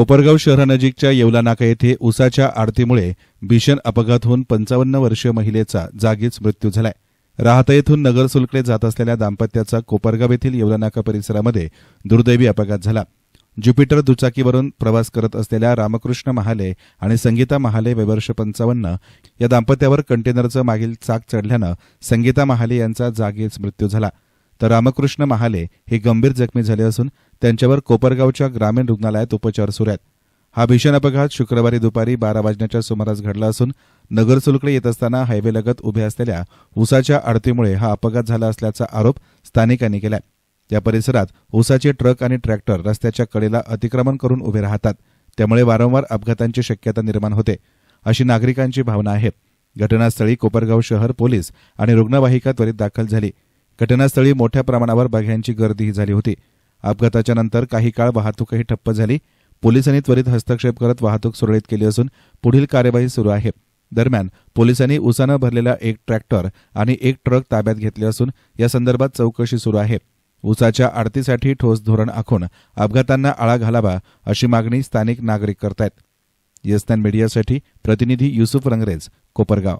कोपरगाव शहरानजीकच्या येवला नाका येथे उसाच्या आडतीमुळे भीषण अपघात होऊन पंचावन्न वर्षीय महिलेचा जागीच मृत्यू झालाय. राहता येथून नगर सुलकडे जात असलेल्या दाम्पत्याचा कोपरगाव येथील येवला नाका परिसरामध्ये दुर्दैवी अपघात झाला. ज्युपिटर दुचाकीवरून प्रवास करत असलेल्या रामकृष्ण महाले आणि संगीता महाले वैवर्ष पंचावन्न या दाम्पत्यावर कंटेनरचं मागील चाक चढल्यानं संगीता महाले यांचा जागीच मृत्यू झाला. तर रामकृष्ण महाले हे गंभीर जखमी झाले असून त्यांच्यावर कोपरगावच्या ग्रामीण रुग्णालयात उपचार सुरू आहेत. हा भीषण अपघात शुक्रवारी दुपारी बारा वाजण्याच्या सुमारास घडला असून नगरसुलकडे येत असताना हायवेलगत उभे असलेल्या उसाच्या आडतीमुळे हा अपघात झाला असल्याचा आरोप स्थानिकांनी केला या परिसरात उसाचे ट्रक आणि ट्रॅक्टर रस्त्याच्या कडेला अतिक्रमण करून उभे राहतात. त्यामुळे वारंवार अपघातांची शक्यता निर्माण होते अशी नागरिकांची भावना आहे. घटनास्थळी कोपरगाव शहर पोलीस आणि रुग्णवाहिका त्वरित दाखल झाली. घटनास्थळी मोठ्या प्रमाणावर बघ्यांची गर्दीही झाली होती. अपघाताच्या नंतर काही काळ वाहतूकही ठप्प झाली. पोलिसांनी त्वरित हस्तक्षेप करत वाहतूक सुरळीत केली असून पुढील कार्यवाही सुरू आहे. दरम्यान पोलिसांनी उसानं भरलेला एक ट्रॅक्टर आणि एक ट्रक ताब्यात घेतले असून या संदर्भात चौकशी सुरू आहे. उसाच्या आडतीसाठी ठोस धोरण आखून अपघातांना आळा घालावा अशी मागणी स्थानिक नागरिक करतायत. येस्तान मीडियासाठी प्रतिनिधी युसुफ रंगरेज कोपरगाव.